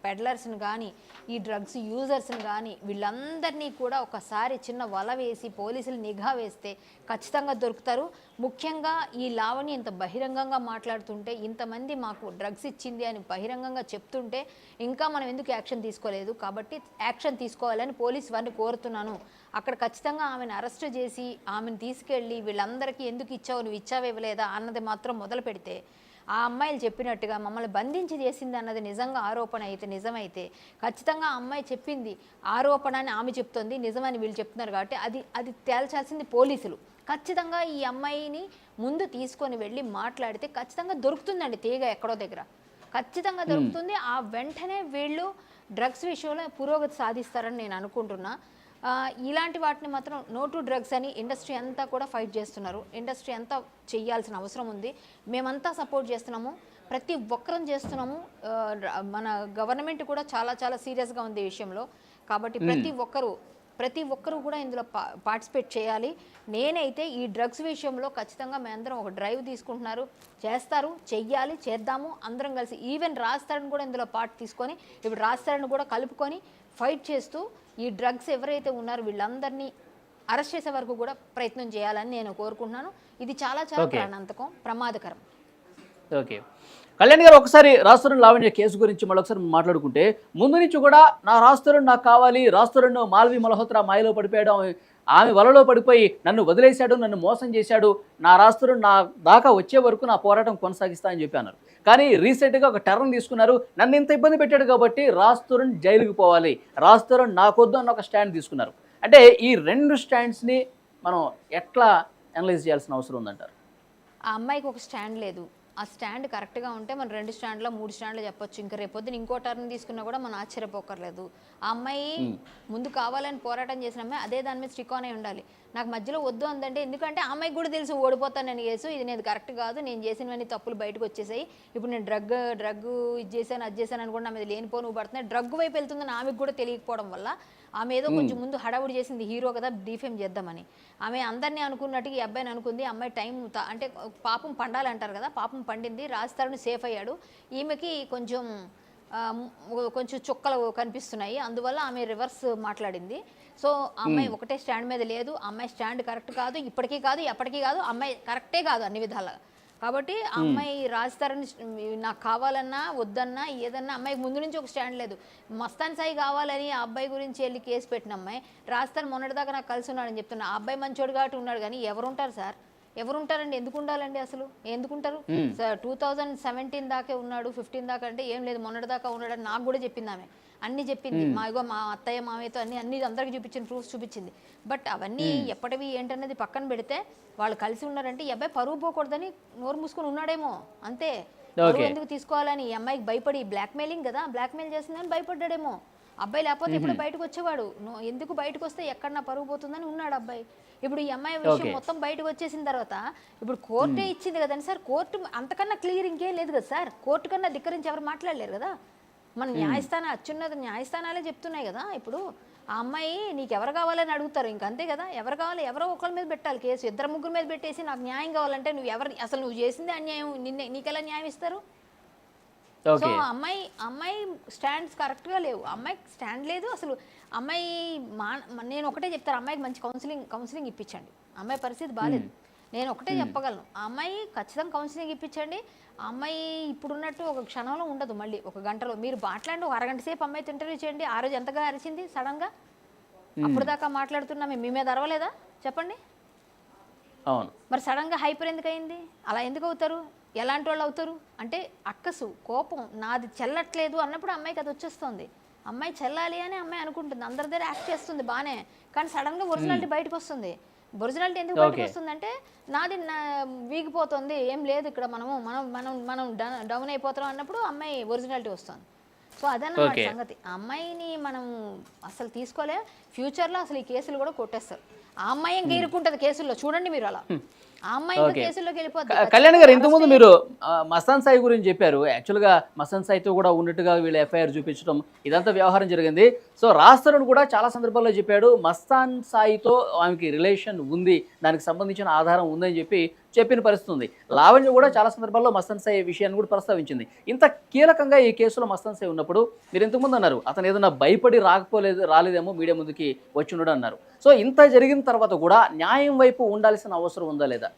పెడ్లర్స్ని కానీ ఈ డ్రగ్స్ యూజర్స్ని కానీ వీళ్ళందరినీ కూడా ఒకసారి చిన్న వల వేసి పోలీసులు నిఘా వేస్తే ఖచ్చితంగా దొరుకుతారు. ముఖ్యంగా ఈ లావణి ఇంత బహిరంగంగా మాట్లాడుతుంటే ఇంతమంది మాకు డ్రగ్స్ ఇచ్చింది అని బహిరంగంగా చెప్తుంటే ఇంకా మనం ఎందుకు యాక్షన్ తీసుకోలేదు? కాబట్టి యాక్షన్ తీసుకోవాలని పోలీస్ వారిని కోరుతున్నాను. అక్కడ ఖచ్చితంగా ఆమెను అరెస్ట్ చేసి ఆమెను తీసుకెళ్ళి వీళ్ళందరికీ ఎందుకు ఇచ్చావు? నువ్వు ఇచ్చావు ఇవ్వలేదా? అన్నది మాత్రం మొదలు పెడితే ఆ అమ్మాయిలు చెప్పినట్టుగా మమ్మల్ని బంధించి చేసింది అన్నది నిజంగా ఆరోపణ అయితే నిజమైతే ఖచ్చితంగా ఆ అమ్మాయి చెప్పింది ఆరోపణ అని ఆమె చెప్తుంది నిజమని వీళ్ళు చెప్తున్నారు కాబట్టి అది అది తేల్చాల్సింది పోలీసులు. ఖచ్చితంగా ఈ అమ్మాయిని ముందు తీసుకొని వెళ్ళి మాట్లాడితే ఖచ్చితంగా దొరుకుతుందండి తీగ ఎక్కడో దగ్గర. ఖచ్చితంగా దొరుకుతుంది ఆ వెంటనే వీళ్ళు డ్రగ్స్ విషయంలో పురోగతి సాధిస్తారని నేను అనుకుంటున్నా. ఇలాంటి వాటిని మాత్రం నో టు డ్రగ్స్ అని ఇండస్ట్రీ అంతా కూడా ఫైట్ చేస్తున్నారు. ఇండస్ట్రీ అంతా చెయ్యాల్సిన అవసరం ఉంది. మేమంతా సపోర్ట్ చేస్తున్నాము. ప్రతి ఒక్కరం చేస్తున్నాము. మన గవర్నమెంట్ కూడా చాలా చాలా సీరియస్గా ఉంది ఈ విషయంలో. కాబట్టి ప్రతి ఒక్కరూ ప్రతి ఒక్కరూ కూడా ఇందులో పా పార్టిసిపేట్ చేయాలి. నేనైతే ఈ డ్రగ్స్ విషయంలో ఖచ్చితంగా మేమందరం ఒక డ్రైవ్ తీసుకుంటున్నారు. చేస్తారు చెయ్యాలి చేద్దాము. అందరం కలిసి ఈవెన్ రాస్తారని కూడా ఇందులో పార్ట్ తీసుకొని ఇప్పుడు రాస్తారని కూడా కలుపుకొని ఫైట్ చేస్తూ ఈ డ్రగ్స్ ఎవరైతే ఉన్నారో వీళ్ళందరినీ అరెస్ట్ చేసే వరకు కూడా ప్రయత్నం చేయాలని నేను కోరుకుంటున్నాను. ఇది చాలా చాలా. ప్రాణాంతకం ప్రమాదకరం. ఓకే కళ్యాణ్ గారు ఒకసారి రాస్తున్న లావణ్య కేసు గురించి మళ్ళీ ఒకసారి మాట్లాడుకుంటే ముందు నుంచి కూడా నా రాస్తున్న నాకు కావాలి రాస్తున్న మాల్వి మల్హోత్రా మాయలో పడిపోయాడు ఆమె- వలలో పడిపోయి నన్ను వదిలేశాడు నన్ను మోసం చేశాడు నా రాస్తున్న నా దాకా వచ్చే వరకు నా పోరాటం కొనసాగిస్తా అని చెప్పి అన్నారు. కానీ రీసెంట్గా ఒక టర్న్ తీసుకున్నారు. నన్ను ఇంత ఇబ్బంది పెట్టాడు కాబట్టి రాస్తురన్ జైలుకి పోవాలి. రాస్తురన్ నాకొద్దు అన్న ఒక స్టాండ్ తీసుకున్నారు. అంటే ఈ రెండు స్టాండ్స్ని మనం ఎట్లా అనలైజ్ చేయాల్సిన అవసరం ఉందంటారు? ఆ అమ్మాయికి ఒక స్టాండ్ లేదు. ఆ స్టాండ్ కరెక్ట్గా ఉంటే మనం రెండు స్టాండ్లో మూడు స్టాండ్లో చెప్పొచ్చు. ఇంకా రేపొద్దున ఇంకో టర్న్ తీసుకున్నా కూడా మనం ఆశ్చర్యపోకర్లేదు. ఆ అమ్మాయి ముందు కావాలని పోరాటం చేసిన అమ్మాయి అదే దాని మీద స్టిక్ ఆన్ అయి ఉండాలి. నాకు మధ్యలో వద్దు అందంటే ఎందుకంటే ఆ అమ్మాయికి కూడా తెలుసు ఓడిపోతాను నేను కేసు ఇది నేను కరెక్ట్ కాదు నేను చేసినవన్నీ తప్పులు బయటకు వచ్చేసాయి. ఇప్పుడు నేను డ్రగ్ డ్రగ్ ఇది చేశాను అది చేశాను అని కూడా నా మీద లేనిపోను పడుతున్నాయి డ్రగ్ వైపు వెళ్తుందని ఆమెకు కూడా తెలియకపోవడం వల్ల ఆమె ఏదో కొంచెం ముందు హడావుడి చేసింది హీరో కదా డీఫేమ్ చేద్దామని. ఆమె అందరినీ అనుకున్నట్టుగా ఈ అబ్బాయిని అనుకుంది అమ్మాయి టైం త- అంటే పాపం పండాలంటారు కదా పాపం పండింది రాజస్థాన్ సేఫ్ అయ్యాడు. ఈమెకి కొంచెం కొంచెం చుక్కలు కనిపిస్తున్నాయి అందువల్ల ఆమె రివర్స్ మాట్లాడింది. సో అమ్మాయి ఒకటే స్టాండ్ మీద లేదు అమ్మాయి స్టాండ్ కరెక్ట్ కాదు ఇప్పటికీ కాదు ఎప్పటికీ కాదు అమ్మాయి కరెక్టే కాదు అన్ని విధాలుగా కాబట్టి ఆ అమ్మాయి రాజస్థాన్ నాకు కావాలన్నా వద్దన్నా ఏదన్నా అమ్మాయికి ముందు నుంచి ఒక స్టాండ్ లేదు. మస్తాన్ సాయి కావాలని ఆ అబ్బాయి గురించి వెళ్ళి కేసు పెట్టిన అమ్మాయి రాజస్థాన్ మొన్నటిదాకా నాకు కలిసి ఉన్నాడని చెప్తున్నా. ఆ అబ్బాయి మంచోడు కాబట్టి ఉన్నాడు కానీ ఎవరు ఉంటారు సార్? ఎవరు ఉంటారండి ఎందుకు ఉండాలండి అసలు? ఎందుకుంటారు? సార్ టూ థౌజండ్ సెవెంటీన్ దాకే ఉన్నాడు ఫిఫ్టీన్ దాకా అంటే ఏం లేదు. మొన్నటి దాకా ఉన్నాడని నాకు కూడా చెప్పింది ఆమె. అన్ని చెప్పింది. మా ఇగో మా అత్తయ్య మామయ్యతో అన్ని అన్ని అందరికి చూపించింది ప్రూఫ్స్ చూపించింది. బట్ అవన్నీ ఎప్పటివి ఏంటనేది పక్కన పెడితే వాళ్ళు కలిసి ఉన్నారంటే ఈ అబ్బాయి పరువు పోకూడదని నోరు మూసుకొని ఉన్నాడేమో అంతే. పరువు ఎందుకు తీసుకోవాలని ఈ అమ్మాయికి భయపడి బ్లాక్మెయిలింగ్ కదా బ్లాక్మెయిల్ చేసిందని భయపడ్డాడేమో. అబ్బాయి లేకపోతే ఇప్పుడు బయటకు వచ్చేవాడు ఎందుకు బయటకు వస్తే ఎక్కడ నా పరుగు పోతుందని ఉన్నాడు అబ్బాయి. ఇప్పుడు ఈ అమ్మాయి విషయం మొత్తం బయటకు వచ్చేసిన తర్వాత ఇప్పుడు కోర్టే ఇచ్చింది కదండి సార్ కోర్టు అంతకన్నా క్లియర్ ఇంకేం లేదు కదా సార్. కోర్టు కన్నా ధిక్కరించి ఎవరు మాట్లాడలేరు కదా. మన న్యాయస్థానం అత్యున్నత న్యాయస్థానాలే చెప్తున్నాయి కదా ఇప్పుడు ఆ అమ్మాయి నీకు ఎవరు కావాలని అడుగుతారు ఇంక అంతే కదా ఎవరు కావాలి ఎవరో ఒకరి మీద పెట్టాలి కేసు ఇద్దరు ముగ్గురు మీద పెట్టేసి నాకు న్యాయం కావాలంటే నువ్వు ఎవరు అసలు నువ్వు చేసింది అన్యాయం నిన్నే నీకెలా న్యాయం ఇస్తారు? సో అమ్మాయి అమ్మాయి స్టాండ్స్ కరెక్ట్గా లేవు అమ్మాయి స్టాండ్ లేదు అసలు అమ్మాయి మా నేను ఒకటే చెప్తాను అమ్మాయికి మంచి కౌన్సిలింగ్ కౌన్సిలింగ్ ఇప్పించండి అమ్మాయి పరిస్థితి బాగాలేదు నేను ఒకటే చెప్పగలను. ఆ అమ్మాయి ఖచ్చితంగా కౌన్సిలింగ్ ఇప్పించండి. ఆ అమ్మాయి ఇప్పుడున్నట్టు ఒక క్షణంలో ఉండదు మళ్ళీ ఒక గంటలో. మీరు మాట్లాడి ఒక అరగంట సేపు అమ్మాయితో ఇంటర్వ్యూ చేయండి. ఆ రోజు ఎంతగా అరిచింది సడన్గా అప్పుడు దాకా మాట్లాడుతున్నా మీ మీద అరవలేదా? చెప్పండి. అవును. మరి సడన్గా హైపర్ ఎందుకు అయింది? అలా ఎందుకు అవుతారు? ఎలాంటి వాళ్ళు అవుతారు? అంటే అక్కసు కోపం నాది చెల్లట్లేదు అన్నప్పుడు అమ్మాయికి అది వచ్చేస్తుంది. అమ్మాయి చెల్లాలి అని అమ్మాయి అనుకుంటుంది. అందరి దగ్గర యాక్ట్ చేస్తుంది బాగానే కానీ సడన్గా ఒరిజినాలిటీ బయటకు వస్తుంది. ఒరిజినాలిటీ ఎందుకు బయటకు. వస్తుందంటే నాది నా- వీగిపోతుంది ఏం లేదు ఇక్కడ మనము మనం మనం మనం డౌన్ అయిపోతాం అన్నప్పుడు అమ్మాయి ఒరిజినాలిటీ వస్తుంది సో అదన్నమాట Okay. సంగతి ఆ అమ్మాయిని మనం అసలు తీసుకోలే ఫ్యూచర్లో అసలు ఈ కేసులు కూడా కొట్టేస్తారు ఆ అమ్మాయి ఇంకా ఇరుక్కుంటది కేసుల్లో. చూడండి మీరు అలా. ఆ అమ్మాయి ఇంకా. కేసుల్లోకి కళ్యాణ్ గారు ఇంతకుముందు మీరు మస్తాన్ సాయి గురించి చెప్పారు. యాక్చువల్గా మస్తాన్ సాయితో కూడా ఉన్నట్టుగా వీళ్ళు ఎఫ్ఐఆర్ చూపించడం ఇదంతా వ్యవహారం జరిగింది. సో రాస్తరుడు కూడా చాలా సందర్భాల్లో చెప్పాడు మస్తాన్ సాయితో ఆమెకి రిలేషన్ ఉంది దానికి సంబంధించిన ఆధారం ఉందని చెప్పి చెప్పిన పరిస్థితి ఉంది. లావణ్య కూడా చాలా సందర్భాల్లో మస్తాన్ సాయి విషయాన్ని కూడా ప్రస్తావించింది. ఇంత కీలకంగా ఈ కేసులో మస్తాన్ సాయి ఉన్నప్పుడు మీరు ఇంతకుముందు అన్నారు అతను ఏదైనా భయపడి రాకపోలేదు రాలేదేమో మీడియా ముందుకి వచ్చి ఉండడు అన్నారు. సో ఇంత జరిగిన తర్వాత కూడా న్యాయం వైపు ఉండాల్సిన అవసరం ఉందా లేదా?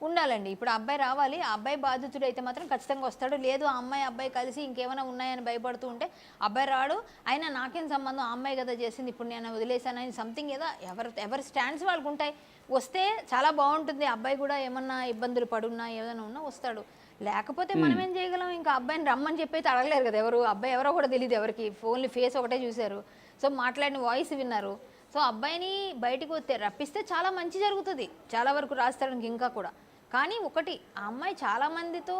ఉండాలండి. ఇప్పుడు అబ్బాయి రావాలి ఆ అబ్బాయి బాధితుడు అయితే మాత్రం ఖచ్చితంగా వస్తాడు. లేదు ఆ అమ్మాయి అబ్బాయి కలిసి ఇంకేమైనా ఉన్నాయని భయపడుతూ ఉంటే అబ్బాయి రాడు. అయినా నాకేం సంబంధం? ఆ అమ్మాయి కదా చేసింది. ఇప్పుడు నేను వదిలేశానని సంథింగ్ ఏదో ఎవరు ఎవరి స్టాండ్స్ వాళ్ళకు ఉంటాయి. వస్తే చాలా బాగుంటుంది. అబ్బాయి కూడా ఏమన్నా ఇబ్బందులు పడున్నా ఏదైనా ఉన్నా వస్తాడు. లేకపోతే మనం ఏం చేయగలం? ఇంకా అబ్బాయిని రమ్మని చెప్పి అయితే అడగలేరు కదా ఎవరు? అబ్బాయి ఎవరో కూడా తెలియదు ఎవరికి. ఫోన్లు ఫేస్ ఒకటే చూశారు. సో మాట్లాడిన వాయిస్ విన్నారు. సో అబ్బాయిని బయటకు వస్తే రప్పిస్తే చాలా మంచి జరుగుతుంది. చాలా వరకు రాస్తాడానికి ఇంకా కూడా. కానీ ఒకటి ఆ అమ్మాయి చాలా మందితో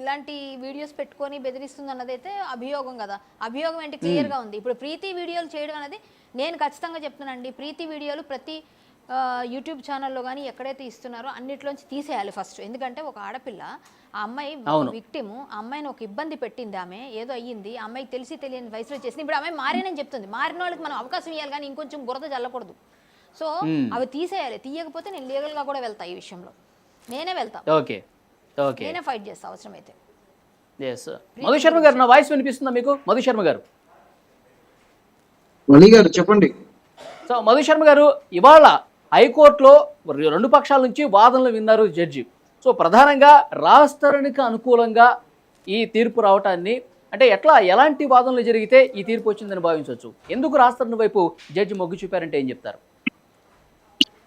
ఇలాంటి వీడియోస్ పెట్టుకొని బెదిరిస్తుంది అన్నదైతే అభియోగం కదా. అభియోగం ఏంటి? క్లియర్గా ఉంది. ఇప్పుడు ప్రీతి వీడియోలు చేయడం అనేది నేను ఖచ్చితంగా చెప్తున్నానండి. ప్రీతి వీడియోలు ప్రతి యూట్యూబ్ ఛానల్లో కానీ ఎక్కడైతే ఇస్తున్నారో అన్నిట్లోంచి తీసేయాలి ఫస్ట్ ఎందుకంటే ఒక ఆడపిల్ల ఆ అమ్మాయి. విక్టిమ్ ఆ అమ్మాయిని ఒక ఇబ్బంది పెట్టింది ఆమె ఏదో అయ్యింది ఆ అమ్మాయికి తెలిసి తెలియని వయసులో చేసింది. ఇప్పుడు అమ్మాయి మారేనని చెప్తుంది. మారిన వాళ్ళకి మనం అవకాశం ఇవ్వాలి కానీ ఇంకొంచెం బురద చల్లకూడదు సో అవి తీసేయాలి. తీయకపోతే నేను లీగల్గా కూడా వెళ్తా ఈ విషయంలో. నేనే వెళ్తా. ఓకే. ఓకే. నేనే ఫైట్ చేస్తా అవసరమైతే. ఎస్ మధు శర్మ గారు నా వాయిస్ వినిపిస్తుందా మీకు? మధు శర్మ గారు. వలి గారు చెప్పండి. సో మధు శర్మ గారు ఇవాళ హైకోర్టులో రెండు పక్షాల నుంచి వాదనలు విన్నారు జడ్జి. సో ప్రధానంగా రాజ్ అనుకూలంగా ఈ తీర్పు రావటాన్ని అంటే ఎట్లా ఎలాంటి వాదనలు జరిగితే ఈ తీర్పు వచ్చిందని భావించవచ్చు? ఎందుకు రాజ్ వైపు జడ్జి మొగ్గు చూపారంటే ఏం చెప్తారు?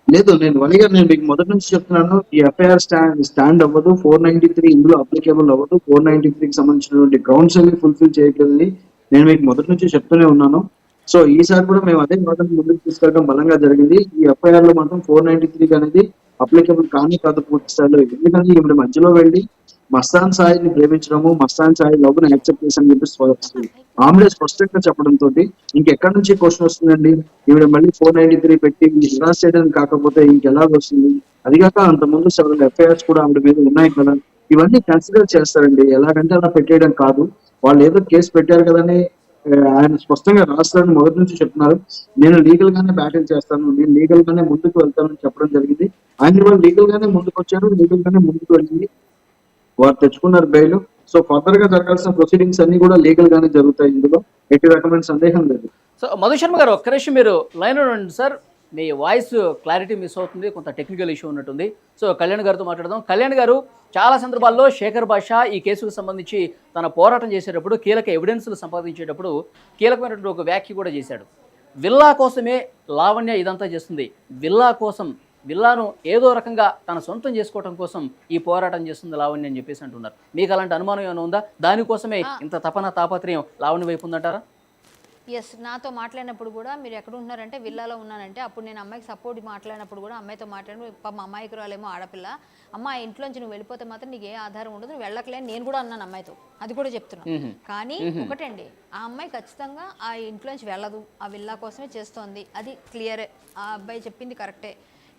లేదు నేను వలి గారు నేను మీకు మొదటి నుంచి చెప్తున్నాను ఈ ఎఫ్ఐఆర్ స్టాండ్ స్టాండ్ అవ్వదు ఫోర్ నైన్టీ త్రీ ఇందులో అప్లికేబుల్ అవ్వదు ఫోర్ నైన్టీ త్రీకి సంబంధించినటువంటి గ్రౌండ్స్ అన్ని ఫుల్ఫిల్ చేయగలని నేను మీకు మొదటి నుంచి చెప్తూనే ఉన్నాను. సో ఈసారి కూడా మేము అదే వాదన ముందుకు తీసుకెళ్ళడం బలంగా జరిగింది. ఈ ఎఫ్ఐఆర్లో మాత్రం ఫోర్ నైన్టీ త్రీ అనేది అప్లికేబుల్ కానీ కాదు పూర్తి స్థాయిలో. ఎందుకంటే ఈవిడ మధ్యలో వెళ్ళి మస్తాన్ సాయిని ప్రేమించడము మస్తాన్ సాయి లవ్ని యాక్సెప్ట్ చేసని చెప్పి స్వ- ఆమ్లే స్పష్టంగా చెప్పడంతో ఇంకెక్కడి నుంచి క్వశ్చన్ వస్తుందండి? ఈవిడ మళ్ళీ ఫోర్ నైన్టీ త్రీ పెట్టి నిరాశ చేయడానికి కాకపోతే ఇంకెలా వస్తుంది? అది కాక అంత ముందు సెవెన్ ఎఫ్ఐఆర్స్ కూడా ఆవిడ మీద ఉన్నాయి కదా. ఇవన్నీ కన్సిడర్ చేస్తారండి. ఎలాగంటే అలా పెట్టేయడం కాదు. వాళ్ళు ఏదో కేసు పెట్టారు కదని ఆయన స్పష్టంగా రాస్తారని మొదటి నుంచి చెప్తున్నారు. నేను లీగల్ గానే బ్యాటిల్ చేస్తాను. నేను లీగల్ గానే ముందుకు వెళ్తానని చెప్పడం జరిగింది. ఆయన వాళ్ళు లీగల్ గానే ముందుకు వచ్చారు. లీగల్ గానే ముందుకు వెళ్ళింది వారు తెచ్చుకున్నారు బెయిల్ సో ఫర్దర్గా జరగాల్సిన ప్రొసీడింగ్స్ అన్ని కూడా లీగల్ గానే జరుగుతాయి ఇందులో. ఎట్టి రకమైన సందేహం లేదు. సో మధు శర్మ గారు ఒక్క నిమిషం మీరు లైన్ ఉండండి సార్. మీ వాయిస్ క్లారిటీ మిస్ అవుతుంది కొంత టెక్నికల్ ఇష్యూ ఉన్నట్టుంది. సో కళ్యాణ్ గారితో మాట్లాడదాం. కళ్యాణ్ గారు చాలా సందర్భాల్లో శేఖర్ భాష ఈ కేసుకు సంబంధించి తన పోరాటం చేసేటప్పుడు కీలక ఎవిడెన్స్లు సంపాదించేటప్పుడు కీలకమైనటువంటి ఒక వ్యాఖ్య కూడా చేశాడు. విల్లా కోసమే లావణ్య ఇదంతా చేస్తుంది. విల్లా కోసం విల్లాను ఏదో రకంగా తన సొంతం చేసుకోవడం కోసం ఈ పోరాటం చేస్తుంది లావణ్య అని చెప్పేసి అంటున్నారు. మీకు అలాంటి అనుమానం ఏమైనా ఉందా? దానికోసమే ఇంత తపన తాపత్రయం లావణ్య వైపు ఉందంటారా? ఎస్ నాతో మాట్లాడినప్పుడు కూడా మీరు ఎక్కడ ఉన్నారంటే విల్లాలో ఉన్నానంటే అప్పుడు నేను అమ్మాయికి సపోర్ట్ మాట్లాడినప్పుడు కూడా అమ్మాయితో మాట్లాడి పాపం అమ్మాయికి రాలేమో ఆడపిల్ల. అమ్మ ఆ ఇంట్లోంచి నువ్వు వెళ్ళిపోతే మాత్రం నీకు ఏ ఆధారం ఉండదు నువ్వు వెళ్ళకలే నేను కూడా అన్నాను అమ్మాయితో. అది కూడా చెప్తున్నాను. కానీ ఒకటండి ఆ అమ్మాయి ఖచ్చితంగా ఆ ఇంట్లోంచి వెళ్ళదు ఆ విల్లా కోసమే చేస్తోంది. అది క్లియరే ఆ అబ్బాయి చెప్పింది కరెక్టే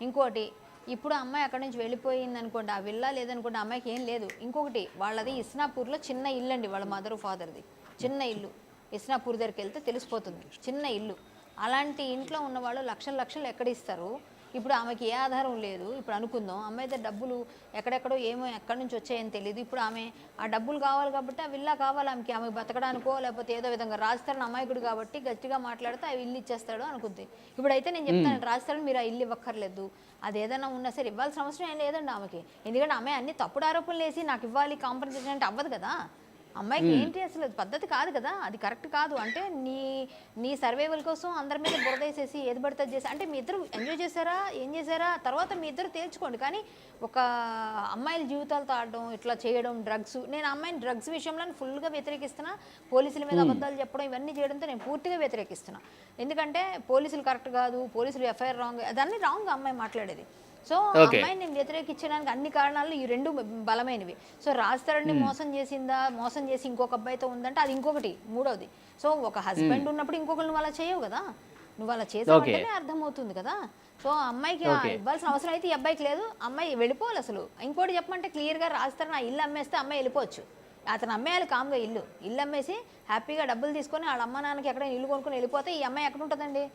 ఇంకోటి ఇప్పుడు అమ్మాయి అక్కడి నుంచి వెళ్ళిపోయింది అనుకోండి ఆ విల్లా లేదనుకోండి ఆ అమ్మాయికి ఏం లేదు. ఇంకొకటి వాళ్ళది ఇస్నాపూర్లో చిన్న ఇల్లు అండి వాళ్ళ మదర్ ఫాదర్ది చిన్న ఇల్లు. ఇస్నాపూర్ దగ్గరికి వెళ్తే తెలిసిపోతుంది. చిన్న ఇల్లు. అలాంటి ఇంట్లో ఉన్న వాళ్ళు లక్షల లక్షలు ఎక్కడ ఇస్తారు ఇప్పుడు ఆమెకి ఏ ఆధారం లేదు. ఇప్పుడు అనుకుందాం అమ్మాయి దగ్గర డబ్బులు ఎక్కడెక్కడో ఏమో ఎక్కడి నుంచి వచ్చాయని తెలియదు ఇప్పుడు ఆమె ఆ డబ్బులు కావాలి కాబట్టి ఆ విల్లా కావాలి ఆమెకి. ఆమె బతకడానికో లేకపోతే ఏదో విధంగా రాజస్థాన్ అమాయకుడు కాబట్టి గట్టిగా మాట్లాడితే ఆ ఇల్లు ఇచ్చేస్తాడు అనుకుంది. ఇప్పుడు అయితే నేను చెప్తాను రాజస్థాన్ మీరు ఆ ఇల్లు ఇవ్వక్కర్లేదు. అది ఏదైనా ఉన్నా సరే ఇవ్వాల్సిన అవసరం ఏం లేదండి ఆమెకి. ఎందుకంటే ఆమె అన్ని తప్పుడు ఆరోపణలు వేసి నాకు ఇవ్వాలి కాంపన్సేషన్ అంటే అవ్వదు కదా. అమ్మాయికి ఏంటి అసలు? పద్ధతి కాదు కదా. అది కరెక్ట్ కాదు. అంటే నీ నీ సర్వైవల్ కోసం అందరి మీద బురద వేసేసి ఏది పడితే చేసి అంటే మీ ఇద్దరు ఎంజాయ్ చేశారా? ఏం చేశారా? తర్వాత మీ ఇద్దరు తేల్చుకోండి. కానీ ఒక అమ్మాయిల జీవితాలతో ఆడడం ఇట్లా చేయడం డ్రగ్స్ నేను అమ్మాయిని డ్రగ్స్ విషయంలో ఫుల్గా వ్యతిరేకిస్తున్నా. పోలీసుల మీద అబద్ధాలు చెప్పడం ఇవన్నీ చేయడంతో నేను పూర్తిగా వ్యతిరేకిస్తున్నా. ఎందుకంటే పోలీసులు కరెక్ట్ కాదు పోలీసులు ఎఫ్ఐఆర్ రాంగ్ అదన్నీ రాంగ్ అమ్మాయి మాట్లాడేది. సో. అమ్మాయిని నేను వ్యతిరేకించడానికి అన్ని కారణాలు ఈ రెండు బలమైనవి. సో రాజతరణి మోసం చేసిందా? మోసం చేసి ఇంకొక అబ్బాయితో ఉందంటే అది ఇంకొకటి మూడోది. సో ఒక హస్బెండ్ ఉన్నప్పుడు ఇంకొకరు నువ్వు అలా చేయవు కదా? నువ్వు అలా చేసావంటేనే అర్థమవుతుంది కదా? సో అమ్మాయికి. ఇవ్వాల్సిన అవసరం అయితే ఈ అబ్బాయికి లేదు. అమ్మాయి వెళ్ళిపోవాలి అసలు. ఇంకోటి చెప్పమంటే క్లియర్గా రాజతరణి ఆ ఇల్లు అమ్మేస్తే అమ్మాయి వెళ్ళిపోవచ్చు. అతను అమ్మేయాలి కామ్గా ఇల్లు. ఇల్లు అమ్మేసి హ్యాపీగా డబ్బులు తీసుకొని వాళ్ళ అమ్మ నాన్నకి ఎక్కడ ఇల్లు కొనుక్కొని వెళ్ళిపోతే ఈ అమ్మాయి ఎక్కడ ఉంటుందండి.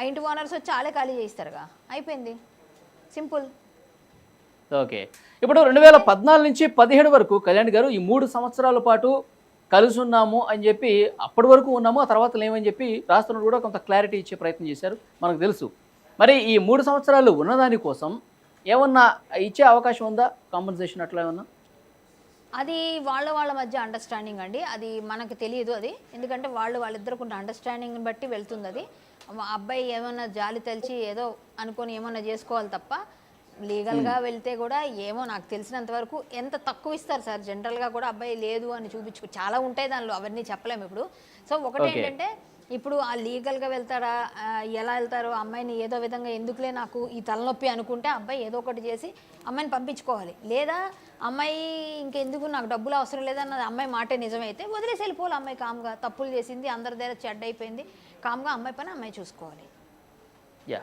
ఆ ఇంటి ఓనర్స్ వచ్చి ఆలే ఖాళీ చేయిస్తారుగా. అయిపోయింది. సింపుల్. ఓకే. ఇప్పుడు రెండు వేల పద్నాలుగు నుంచి పదిహేడు వరకు కళ్యాణ్ గారు ఈ మూడు సంవత్సరాల పాటు కలిసి ఉన్నాము అని చెప్పి అప్పటి వరకు ఉన్నాము ఆ తర్వాత లేమని చెప్పి రాస్తున్నారు కూడా కొంత క్లారిటీ ఇచ్చే ప్రయత్నం చేశారు మనకు తెలుసు. మరి ఈ మూడు సంవత్సరాలు ఉన్నదాని కోసం ఏమన్నా ఇచ్చే అవకాశం ఉందా? కాంపన్సేషన్ అట్లా ఏమన్నా? అది వాళ్ళ వాళ్ళ మధ్య అండర్స్టాండింగ్ అండి. అది మనకు తెలియదు అది. ఎందుకంటే వాళ్ళు వాళ్ళిద్దరికి ఉన్న అండర్స్టాండింగ్ బట్టి వెళ్తుంది అది. అబ్బాయి ఏమన్నా జాలి తెలిసి ఏదో అనుకొని ఏమన్నా చేసుకోవాలి తప్ప లీగల్గా వెళ్తే కూడా ఏమో నాకు తెలిసినంత వరకు ఎంత తక్కువ ఇస్తారు సార్? జనరల్గా కూడా అబ్బాయి లేదు అని చూపించుకో చాలా ఉంటాయి దానిలో అవన్నీ చెప్పలేము ఇప్పుడు. సో ఒకటి. ఏంటంటే ఇప్పుడు ఆ లీగల్గా వెళ్తారా? ఎలా వెళ్తారో? అమ్మాయిని ఏదో విధంగా ఎందుకులే నాకు ఈ తలనొప్పి అనుకుంటే అబ్బాయి ఏదో ఒకటి చేసి అమ్మాయిని పంపించుకోవాలి. లేదా అమ్మాయి ఇంకెందుకు నాకు డబ్బులు అవసరం లేదన్నది అమ్మాయి మాటే నిజమైతే వదిలేసి వెళ్ళిపోవాలి. అమ్మాయి కామ్గా తప్పులు చేసింది అందరి దగ్గర చెడ్డ అయిపోయింది కామ్గా అమ్మాయి పని అమ్మాయి చూసుకోవాలి యా